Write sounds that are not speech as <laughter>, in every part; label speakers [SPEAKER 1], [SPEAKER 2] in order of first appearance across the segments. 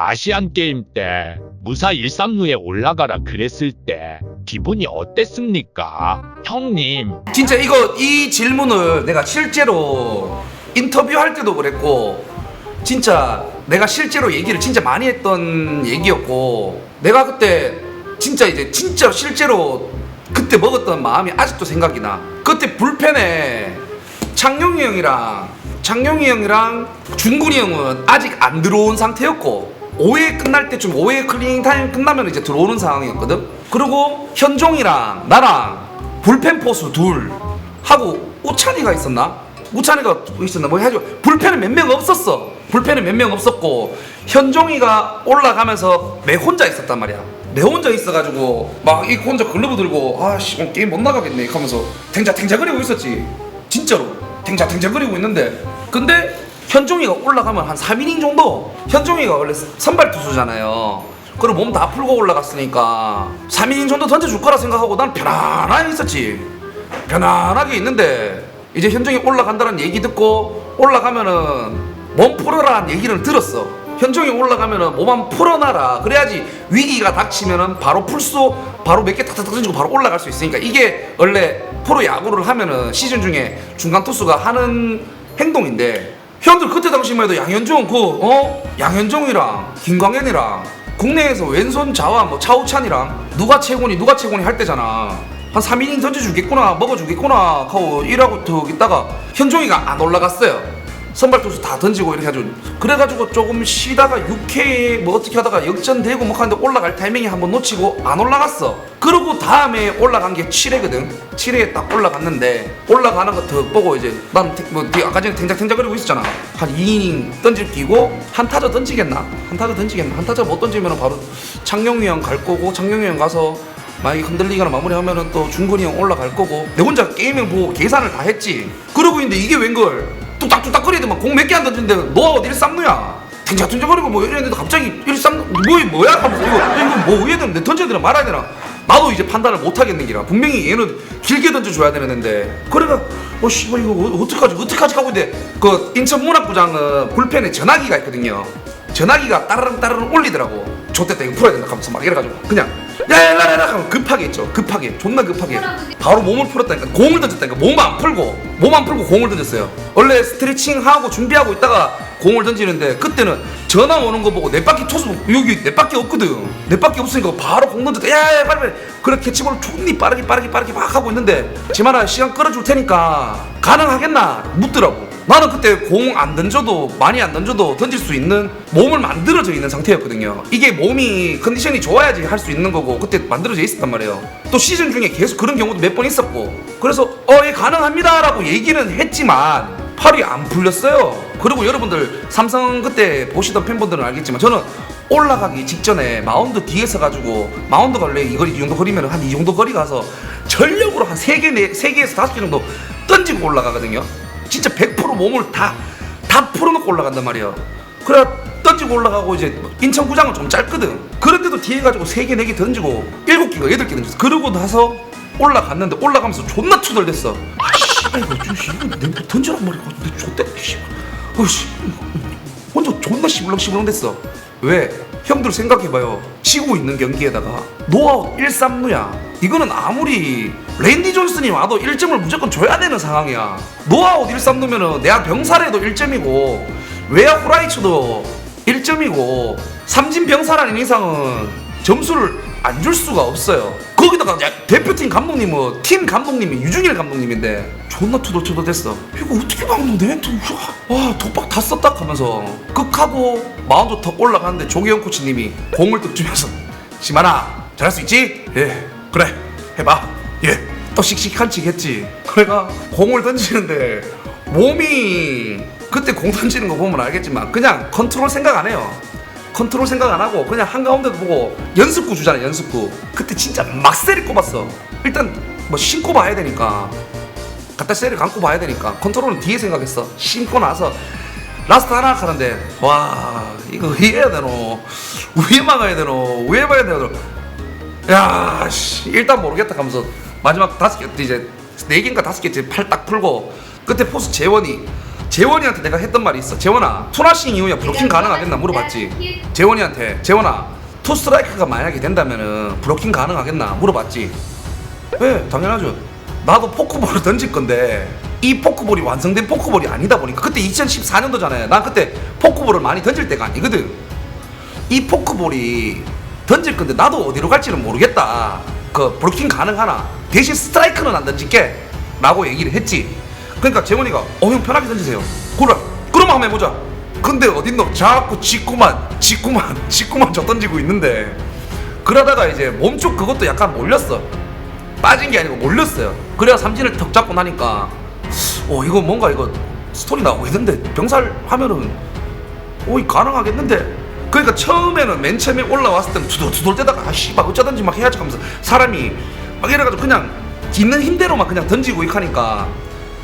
[SPEAKER 1] 아시안 게임 때 무사 136에 올라가라 그랬을 때 기분이 어땠습니까? 형님,
[SPEAKER 2] 진짜 이거 이 질문을 내가 실제로 인터뷰할 때도 그랬고 진짜 내가 실제로 얘기를 진짜 많이 했던 얘기였고 내가 그때 진짜 이제 진짜 실제로 그때 먹었던 마음이 아직도 생각이 나 그때 불펜에 창용이 형이랑 창용이 형이랑 준군이 형은 아직 안 들어온 상태였고 5회 끝날 때쯤 5회 클리닝 타임 끝나면 이제 들어오는 상황이었거든 그리고 현종이랑 나랑 불펜 포수 둘 하고 우찬이가 있었나? 우찬이가 있었나? 뭐 해가지고 불펜은 몇 명 없었어. 불펜은 몇 명 없었고 현종이가 올라가면서 내 혼자 있었단 말이야. 내 혼자 있어가지고 막 이 혼자 글러브 들고 아씨 오늘 게임 못 나가겠네 하면서 탱자 탱자거리고 있었지. 진짜로 탱자 탱자거리고 있는데 근데 현종이가 올라가면 한 3이닝 정도 현종이가 원래 선발 투수잖아요. 그리고 몸 다 풀고 올라갔으니까 3이닝 정도 던져줄 거라 생각하고 난 편안하게 있었지. 편안하게 있는데 이제 현종이 올라간다는 얘기 듣고 올라가면은 몸 풀어라는 얘기를 들었어. 현종이 올라가면은 몸만 풀어놔라. 그래야지 위기가 닥치면은 바로 풀 수 바로 몇 개 탁탁 던지고 바로 올라갈 수 있으니까 이게 원래 프로 야구를 하면은 시즌 중에 중간 투수가 하는 행동인데 형들 그때 당시만 해도 양현종 그 어 양현종이랑 김광현이랑 국내에서 왼손 자와 뭐 차우찬이랑 누가 최곤이 누가 최곤이 할 때잖아. 한 3이닝 던져주겠구나 먹어주겠구나 하고 일하고 툭 있다가 현종이가 안 올라갔어요 선발 투수 다 던지고 이렇게 해가지고 그래가지고 조금 쉬다가 6회에 뭐 어떻게 하다가 역전되고 뭐 하는데 올라갈 타이밍에 한번 놓치고 안 올라갔어. 그러고 다음에 올라간 게 7회거든. 7회에 딱 올라갔는데 올라가는 거 더 보고 이제 난뭐 아까 전에 탱작탱작거리고 있었잖아. 한 2이닝 던질 끼고 한 타자 던지겠나? 한 타자 던지겠나? 한 타자 못 던지면 바로 창용이 형 갈 거고 창용이 형 가서 만약에 흔들리거나 마무리하면은 또 중근이 형 올라갈 거고. 내 혼자 게임을 보고 계산을 다 했지. 그러고 있는데 이게 웬걸 뚝딱뚝딱거리더만 공 몇 개 안 던지는데 너 어디를 쌈누야? 탱자탱자거리고 뭐 이랬는데 갑자기 이리 쌈 뭐, 뭐야? 하면서 이거 이거 뭐 해야 되는데 던져야 되나? 말아야 되나? 나도 이제 판단을 못 하겠는 기라. 분명히 얘는 길게 던져줘야 되는데. 그래가 어 씨발 이거 어- 어떡하지? 어떡하지? 하고 있는데 그 인천 문학구장은 불펜에 전화기가 있거든요 전화기가 따르릉 따르릉 울리더라고. 좆됐다 이거 풀어야 된다 하면서 막 이래가지고 그냥 야야야야 하면 급하게 했죠. 급하게. 존나 급하게. 바로 몸을 풀었다니까. 공을 던졌다니까. 몸 안 풀고 몸 안 풀고 공을 던졌어요. 원래 스트레칭 하고 준비하고 있다가 공을 던지는데 그때는 전화 오는 거 보고 내 바퀴 투수 여기 내 바퀴 없거든. 내 바퀴 없으니까 바로 공 던졌다. 야야 빨리 빨리. 그래 캐치볼 존니 빠르게 빠르게 빠르게 막 하고 있는데 지만아 시간 끌어줄 테니까 가능하겠나? 묻더라고 나는 그때 공 안 던져도 많이 안 던져도 던질 수 있는 몸을 만들어져 있는 상태였거든요. 이게 몸이 컨디션이 좋아야지 할 수 있는 거고 그때 만들어져 있었단 말이에요. 또 시즌 중에 계속 그런 경우도 몇 번 있었고 그래서 어 예 가능합니다라고 얘기는 했지만 팔이 안 풀렸어요. 그리고 여러분들 삼성 그때 보시던 팬분들은 알겠지만 저는 올라가기 직전에 마운드 뒤에 서 가지고 마운드가 원래 이 거리 이 정도 거리면 한 이 정도 거리 가서 전력으로 한 세 개, 네, 세 개에서 다섯 개 정도 던지고 올라가거든요. 진짜 100% 몸을 다, 다 풀어놓고 올라간단 말이에요. 그래 던지고 올라가고 이제 인천 구장은 좀 짧거든. 그런데도 뒤에 가지고 3개, 4개 던지고 7개가 8개 던졌어. 그러고 나서 올라갔는데 올라가면서 존나 투덜댔어. 아, 씨발, 이거, 좀, 이거 내 던지란 말이야. 내 좆됐다, 씨발. 어씨, 혼자 존나 시블렁시블렁 됐어. 왜? 형들 생각해봐요. 치고 있는 경기에다가 노아웃 1-3루야. 이거는 아무리 랜디 존슨이 와도 1점을 무조건 줘야 되는 상황이야. 노아웃 1-3루면은 내가 병살해도 1점이고 외야 후라이 쳐도 1점이고 삼진 병살하는 이상은 점수를 안 줄 수가 없어요. 거기다가 야, 대표팀 감독님은 팀 감독님이 유중일 감독님인데 존나 투덜투덜 됐어. 이거 어떻게 막는데? 와 독박 다 썼다 하면서 극하고 마운드 턱 올라가는데 조기영 코치님이 공을 뚝 주면서 시만아 잘할 수 있지? 예 그래 해봐. 예또 씩씩한 척 했지. 그래가 공을 던지는데 몸이 그때 공 던지는 거 보면 알겠지만 그냥 컨트롤 생각 안 해요. 컨트롤 생각 안 하고 그냥 한가운데도 보고 연습구 주잖아 연습구. 그때 진짜 막 세리 꼽았어. 일단 뭐 신고 봐야 되니까. 갖다 세리 감고 봐야 되니까. 컨트롤은 뒤에 생각했어. 신고 나서 라스트 하나 하는데 와 이거 해야 되노? 위에 막아야 되노? 위에 봐야 되노 야 씨. 일단 모르겠다 하면서 마지막 다섯 개 이제 네 개인가 다섯 개 이제 팔딱 풀고 끝에 포수 재원이 재원이한테 내가 했던 말이 있어. 재원아 투나싱 이후에 브로킹 가능하겠나 물어봤지. 재원이한테 재원아 투 스트라이크가 만약에 된다면은 브로킹 가능하겠나 물어봤지. 네 당연하죠. 나도 포크볼을 던질 건데 이 포크볼이 완성된 포크볼이 아니다 보니까 그때 2014년도잖아요. 난 그때 포크볼을 많이 던질 때가 아니거든. 이 포크볼이 던질 건데 나도 어디로 갈지는 모르겠다. 그 브로킹 가능하나? 대신 스트라이크는 안 던질게. 라고 얘기를 했지. 그러니까 재원이가 어 형 편하게 던지세요. 그래. 그럼 한번 해보자. 근데 어딨노? 자꾸 직구만 직구만 <laughs> 직구만 저 던지고 있는데 그러다가 이제 몸쪽 그것도 약간 몰렸어. 빠진 게 아니고 몰렸어요. 그래야 삼진을 턱 잡고 나니까 어 이거 뭔가 이거 스토리 나오고 있는데 병살 하면은 오이 가능하겠는데 그러니까 처음에는 맨 처음에 올라왔을 때는 두돌두돌 대다가 아 씨발 어쩌든지 막 해야지 하면서 사람이 막 이래가지고 그냥 있는 힘대로만 그냥 던지고 이하니까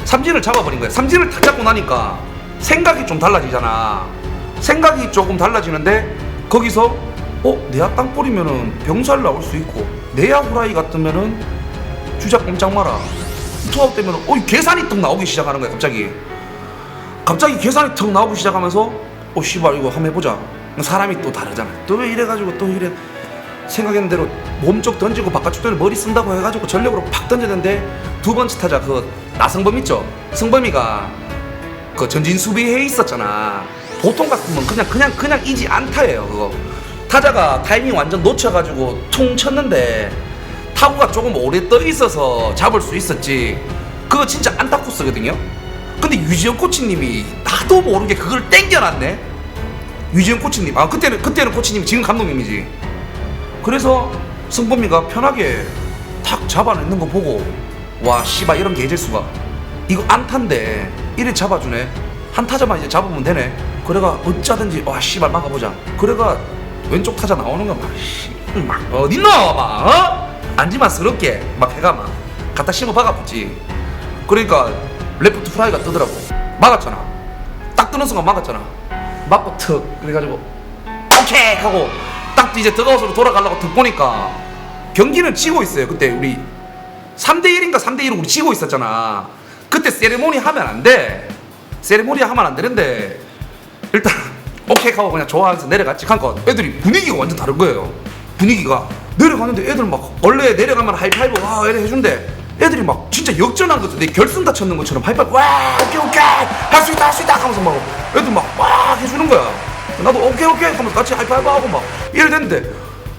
[SPEAKER 2] 삼진을 잡아버린 거야. 삼진을 탁 잡고 나니까 생각이 좀 달라지잖아. 생각이 조금 달라지는데 거기서 어 내야 땅볼이면은 병살 나올 수 있고 내야 후라이 같으면은 주작 꼼짝 마라. 투아웃 되면은 어이 계산이 뚝 나오기 시작하는 거야 갑자기. 갑자기 계산이 턱 나오기 시작하면서 어 씨발 이거 한번 해보자 사람이 또 다르잖아 또 왜 이래가지고 또 이래 생각했는 대로 몸쪽 던지고 바깥쪽 던지고 머리 쓴다고 해가지고 전력으로 팍 던졌는데 두 번째 타자 그 나성범 있죠? 성범이가 그 전진 수비해 있었잖아. 보통 같으면 그냥 그냥 그냥 이지 안타예요 그거. 타자가 타이밍 완전 놓쳐가지고 퉁 쳤는데 타구가 조금 오래 떠 있어서 잡을 수 있었지. 그거 진짜 안타 코스거든요. 근데 유지영 코치님이 나도 모르게 그걸 땡겨놨네 유지영 코치님. 아 그때는 그때는 코치님 지금 감독님이지. 그래서 승범이가 편하게 탁 잡아내는 거 보고 와 씨발 이런 개재수가. 이거 안타인데 이래 잡아주네. 한 타자만 이제 잡으면 되네. 그래가 어쩌든지 와 씨발 막아보자. 그래가 왼쪽 타자 나오는 거막 막 어딨노 막 어? 안지마스럽게 막 해가 막 갖다 심어 박아붙지. 그러니까 레프트 프라이가 뜨더라고. 막았잖아. 딱 뜨는 순간 막았잖아 맞고 턱 그래가지고 오케이 하고 딱 이제 더가웃으로 돌아가려고 턱 보니까 경기는 치고 있어요. 그때 우리 3대1인가 3대1로 우리 치고 있었잖아. 그때 세레모니 하면 안돼. 세레모니 하면 안 되는데 일단 <laughs> 오케이 하고 그냥 좋아하면서 내려갔지. 하니까 애들이 분위기가 완전 다른 거예요. 분위기가 내려가는데 애들 막 원래 내려가면 하이파이브 와 이래 해준대 애들이 막 진짜 역전한 것도 내 결승 다쳤는 것처럼 하이파이브 와 오케이 오케이. 할 수 있다 할 수 있다 하면서 막 애들 막와 해주는 거야. 나도 오케이 오케이 하면서 같이 하이파이브 하고 막 이래 됐는데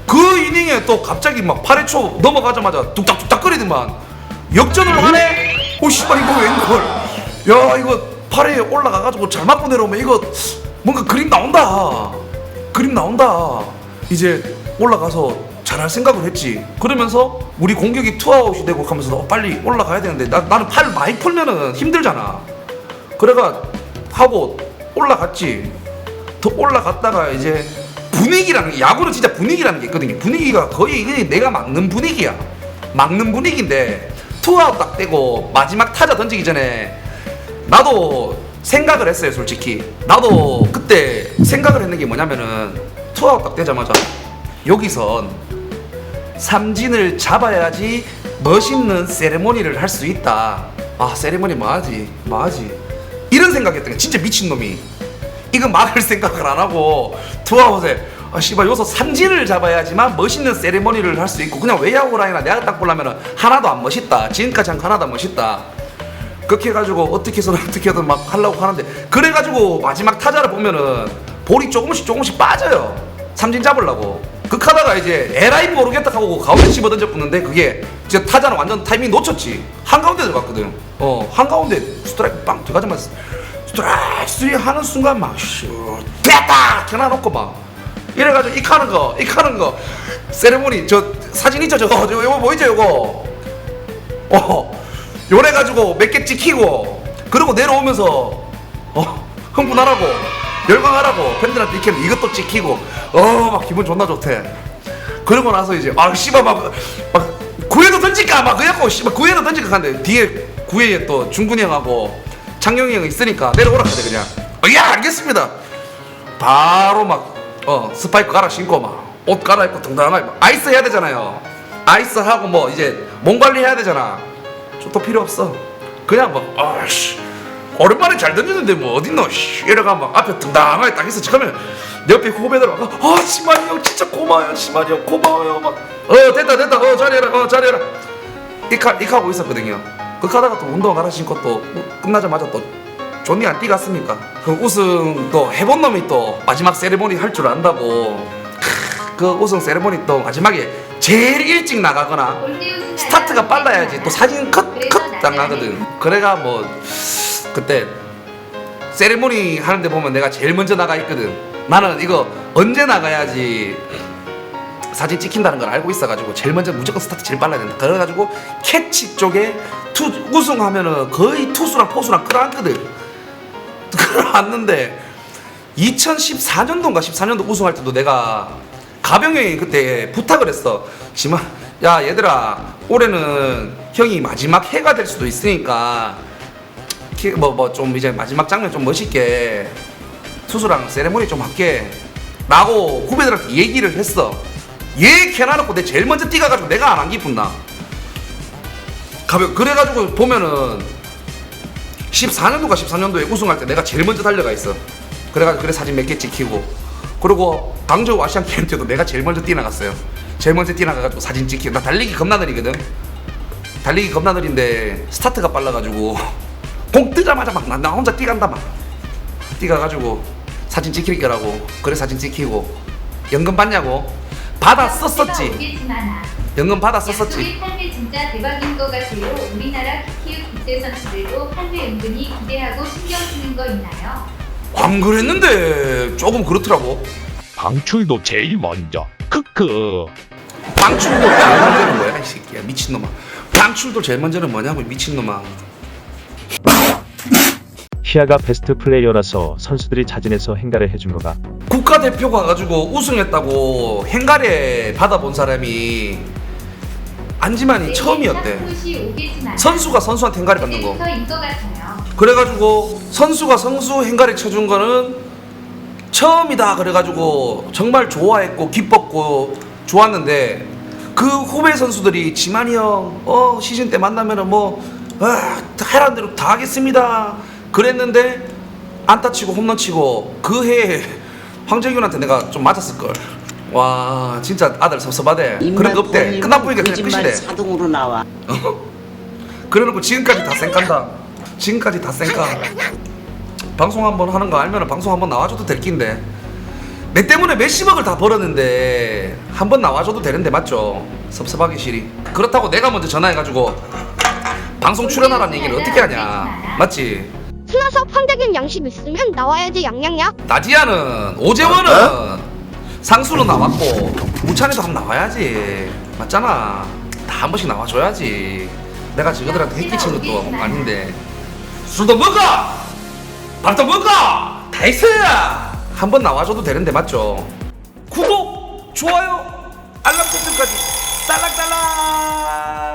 [SPEAKER 2] 그 이닝에 또 갑자기 막 8회 초 넘어가자마자 뚝딱뚝딱 거리더만 역전을 하네? 오 씨발 이거 웬걸? 야 이거 8회에 올라가가지고 잘 맞고 내려오면 이거 뭔가 그림 나온다. 그림 나온다. 이제 올라가서 잘할 생각을 했지. 그러면서 우리 공격이 투아웃이 되고 하면서 너 빨리 올라가야 되는데 나, 나는 팔 많이 풀면은 힘들잖아. 그래가 하고 올라갔지. 더 올라갔다가 이제 분위기라는 게 야구는 진짜 분위기라는 게 있거든요. 분위기가 거의 내가 막는 분위기야. 막는 분위기인데 투아웃 딱 되고 마지막 타자 던지기 전에 나도 생각을 했어요 솔직히. 나도 그때 생각을 했는 게 뭐냐면은 투아웃 딱 되자마자 여기선 삼진을 잡아야지 멋있는 세레모니를 할 수 있다. 아 세레모니 뭐하지? 뭐하지? 이런 생각했던 게 진짜 미친놈이. 이거 막을 <laughs> 생각을 안 하고 투아웃에 아 씨발 여기서 삼진을 잡아야지만 멋있는 세레모니를 할 수 있고 그냥 외야구 라인이나 내가 딱 보려면 하나도 안 멋있다. 지금까지 한거 하나도 안 멋있다. 그렇게 해가지고 어떻게 해서든 어떻게든 막 하려고 하는데 그래가지고 마지막 타자를 보면은 볼이 조금씩 조금씩 빠져요. 삼진 잡으려고 그 하다가 이제 에라이 모르겠다 하고 가운데 집어 던졌는데 그게 진짜 타자는 완전 타이밍 놓쳤지. 한가운데 들어갔거든. 어 한가운데 스트라이크 빵 들어가자마자 스트라이크 쓰리 하는 순간 막 슈, 됐다! 켜놔놓고 막 이래가지고 이 카는 거, 이 카는 거. 세레모니 저 사진 있죠 저거? 저 이거 보이죠 이거? 어 요래가지고 몇 개 찍히고 그리고 내려오면서 어 흥분하라고 열광하라고 팬들한테 이렇게 이것도 찍히고 어 막 기분 존나 좋대. 그러고 나서 이제 아 씨발 막 막 구회도 던질까? 막 그래갖고 씨발 구회도 던질까 하는데 뒤에 구회에 또 중근이 형하고 창영이 형 있으니까 내려오라 하대 그냥. 어, 예 알겠습니다. 바로 막 어 스파이크 갈아 신고 막 옷 갈아입고 막 아이스 해야 되잖아요. 아이스 하고 뭐 이제 몸 관리 해야 되잖아. 저또 필요 없어. 그냥 막 아씨 오랜만에 잘 던졌는데 뭐 어딨노? 씨 이래가 막 앞에 당당하게 딱 있어. 내 옆에 후배들 와가 아 시만이 형 진짜 고마워요. 시만이 형 고마워요. 막 어 됐다 됐다. 어 잘해라. 어 잘해라. 이카 이카고 있었거든요. 그 가다가 또 운동 가라 신고 또 끝나자마자 또 존니 안 뛰갔습니까? 그 우승 또 해본 놈이 또 마지막 세레모니 할 줄 안다고. 크, 그 우승 세레모니 또 마지막에 제일 일찍 나가거나 스타트가 빨라야지 또 사진 컷컷 당하거든. 그래가 뭐 그때 세리머니 하는데 보면 내가 제일 먼저 나가 있거든. 나는 이거 언제 나가야지 사진 찍힌다는 걸 알고 있어가지고 제일 먼저 무조건 스타트 제일 빨라야 된다. 그래가지고 캐치 쪽에 투 우승하면은 거의 투수랑 포수랑 끌어안거든. <laughs> 끌어안는데 2014년도인가 14년도 우승할 때도 내가 가병 형이 그때 부탁을 했어. 지만 야 얘들아 올해는 형이 마지막 해가 될 수도 있으니까 뭐뭐 좀 이제 마지막 장면 좀 멋있게 투수랑 세레모니 좀 할게. 라고 후배들한테 얘기를 했어. 얘 캐놔놓고 내 제일 먼저 뛰가가지고 내가 안 한 기쁜다 가벼 그래가지고 보면은 14년도가 13년도에 우승할 때 내가 제일 먼저 달려가 있어. 그래가지고 그래 사진 몇 개 찍히고. 그리고 광저우 아시안 게임 때도 내가 제일 먼저 뛰어나갔어요. 제일 먼저 뛰어나가가지고 사진 찍히고. 나 달리기 겁나 느리거든. 달리기 겁나 느린데 스타트가 빨라가지고 공 뜨자마자 막 나 혼자 뛰간다 막. 뛰가가지고 사진 찍힐 거라고 그래 사진 찍히고. 연금 받냐고. 받아 썼었지. 연금 받아 썼었지.
[SPEAKER 3] 판매 진짜 대박인 것 같아요. 우리나라 키키우 국대 선수들도 판매 은근히 기대하고 신경 쓰는 거 있나요?
[SPEAKER 2] 안 그랬는데 조금 그렇더라고.
[SPEAKER 1] 방출도 제일 먼저. 크크.
[SPEAKER 2] 방출도 제일 먼저는 뭐야 이 새끼야. 미친놈아. 방출도 제일 먼저는 뭐냐고 이 미친놈아
[SPEAKER 4] 시아가 베스트 플레이어라서 선수들이 자진해서 행가를 해준 거가
[SPEAKER 2] 국가대표 가 가지고 우승했다고 행가래 받아본 사람이 안지만이 처음이었대. 선수가 선수한테 행가래 받는 거.
[SPEAKER 3] 같아요.
[SPEAKER 2] 그래가지고 선수가 선수 행가리 쳐준 거는 처음이다. 그래가지고 정말 좋아했고 기뻤고 좋았는데 그 후배 선수들이 지만이 형, 어 시즌 때 만나면은 뭐 아, 해란 대로 다 하겠습니다. 그랬는데 안타 치고 홈런 치고 그 해에 황정윤한테 내가 좀 맞았을 걸. 와 진짜 아들 섭섭하대. 그런 거 없대. 끝나 보니까 그냥
[SPEAKER 5] 거짓말
[SPEAKER 2] 끝이래.
[SPEAKER 5] 자동으로 나와. <laughs>
[SPEAKER 2] 그래놓고 지금까지 다 쌩깐다. 지금까지 다 쌩까. 방송 한번 하는 거 알면은 방송 한번 나와줘도 될 낀데. 내 때문에 몇십억을 다 벌었는데 한번 나와줘도 되는데 맞죠? 섭섭하기 싫이. 그렇다고 내가 먼저 전화해가지고 방송 출연하라는 얘기를 어떻게 하냐? 맞지?
[SPEAKER 6] 슬라서 판대긴 양심 있으면 나와야지 양양양.
[SPEAKER 2] 나지야는 오재원은 상수는 나왔고 우찬이도 한번 나와야지. 맞잖아. 다 한 번씩 나와줘야지. 내가 저들한테 해끼친 것도 아닌데. 술도 먹어! 밥도 먹어! 다 있어야 한 번 나와줘도 되는데 맞죠? 구독 좋아요 알람 설정까지. 딸랑딸랑